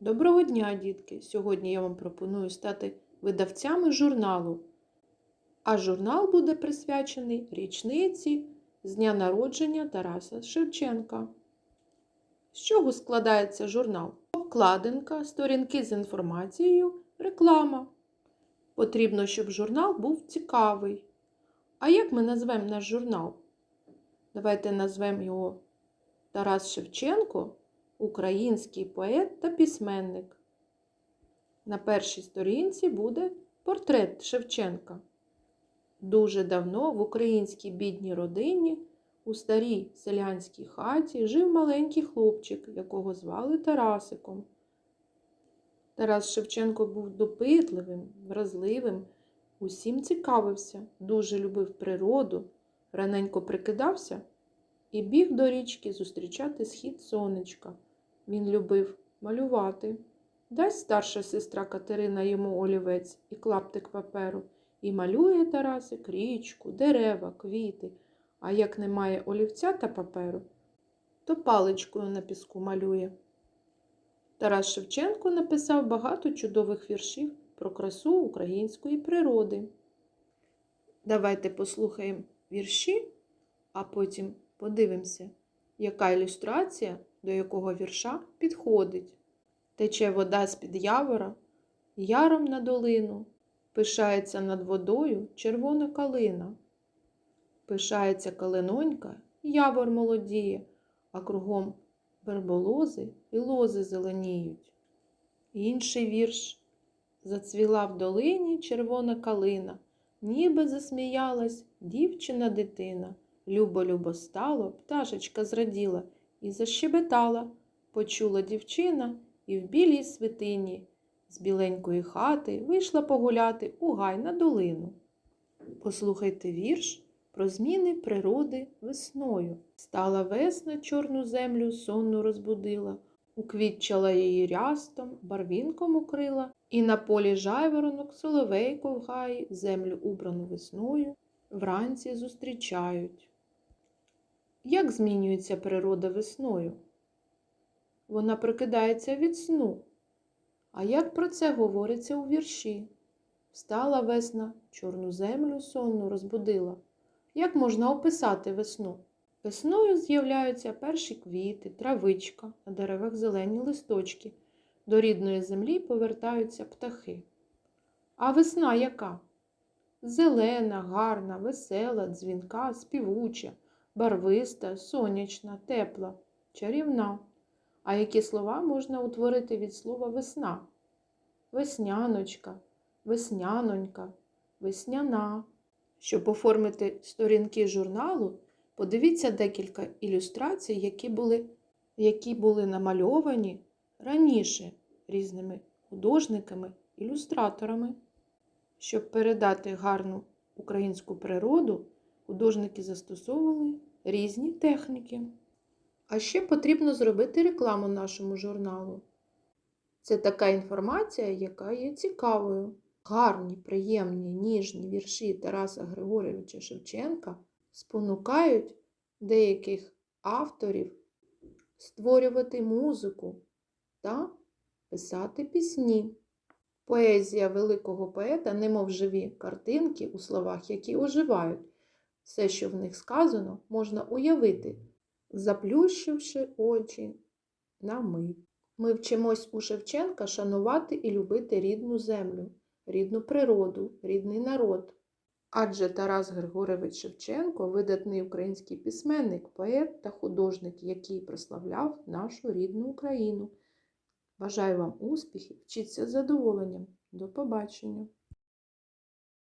Доброго дня, дітки! Сьогодні я вам пропоную стати видавцями журналу. А журнал буде присвячений річниці з дня народження Тараса Шевченка. З чого складається журнал? Обкладинка, сторінки з інформацією, реклама. Потрібно, щоб журнал був цікавий. А як ми назвемо наш журнал? Давайте назвемо його Тарас Шевченко український поет та письменник. На першій сторінці буде портрет Шевченка. Дуже давно в українській бідній родині у старій селянській хаті жив маленький хлопчик, якого звали Тарасиком. Тарас Шевченко був допитливим, вразливим, усім цікавився, дуже любив природу, раненько прикидався і біг до річки зустрічати схід сонечка. Він любив малювати. Дасть старша сестра Катерина йому олівець і клаптик паперу, і малює Тарасик річку, дерева, квіти. А як немає олівця та паперу, то паличкою на піску малює. Тарас Шевченко написав багато чудових віршів про красу української природи. Давайте послухаємо вірші, а потім подивимося, яка ілюстрація до якого вірша підходить. Тече вода з-під явора, яром на долину, пишається над водою червона калина. Пишається калинонька, явор молодіє, а кругом верболози і лози зеленіють. Інший вірш зацвіла в долині червона калина, ніби засміялась дівчина дитина. Любо-любо стало, пташечка зраділа і защебетала, почула дівчина і в білій свитині з біленької хати вийшла погуляти у гай на долину. Послухайте вірш про зміни природи весною. Стала весна чорну землю сонну розбудила, уквітчала її рястом, барвінком укрила, і на полі жайворонок соловейко в гаї землю убрану весною вранці зустрічають. Як змінюється природа весною? Вона прокидається від сну. А як про це говориться у вірші? Встала весна, чорну землю сонну розбудила. Як можна описати весну? Весною з'являються перші квіти, травичка, на деревах зелені листочки. До рідної землі повертаються птахи. А весна яка? Зелена, гарна, весела, дзвінка, співуча барвиста, сонячна, тепла, чарівна. А які слова можна утворити від слова весна? Весняночка, веснянонька, весняна. Щоб оформити сторінки журналу, подивіться декілька ілюстрацій, які були, які були намальовані раніше різними художниками, ілюстраторами. Щоб передати гарну українську природу, художники застосовували різні техніки. А ще потрібно зробити рекламу нашому журналу. Це така інформація, яка є цікавою. Гарні, приємні, ніжні вірші Тараса Григорьовича Шевченка спонукають деяких авторів створювати музику та писати пісні. Поезія великого поета, немов живі картинки у словах, які оживають. Все, що в них сказано, можна уявити, заплющивши очі на мить. Ми вчимось у Шевченка шанувати і любити рідну землю, рідну природу, рідний народ. Адже Тарас Григорович Шевченко видатний український письменник, поет та художник, який прославляв нашу рідну Україну. Бажаю вам успіхів, вчіться з задоволенням. До побачення!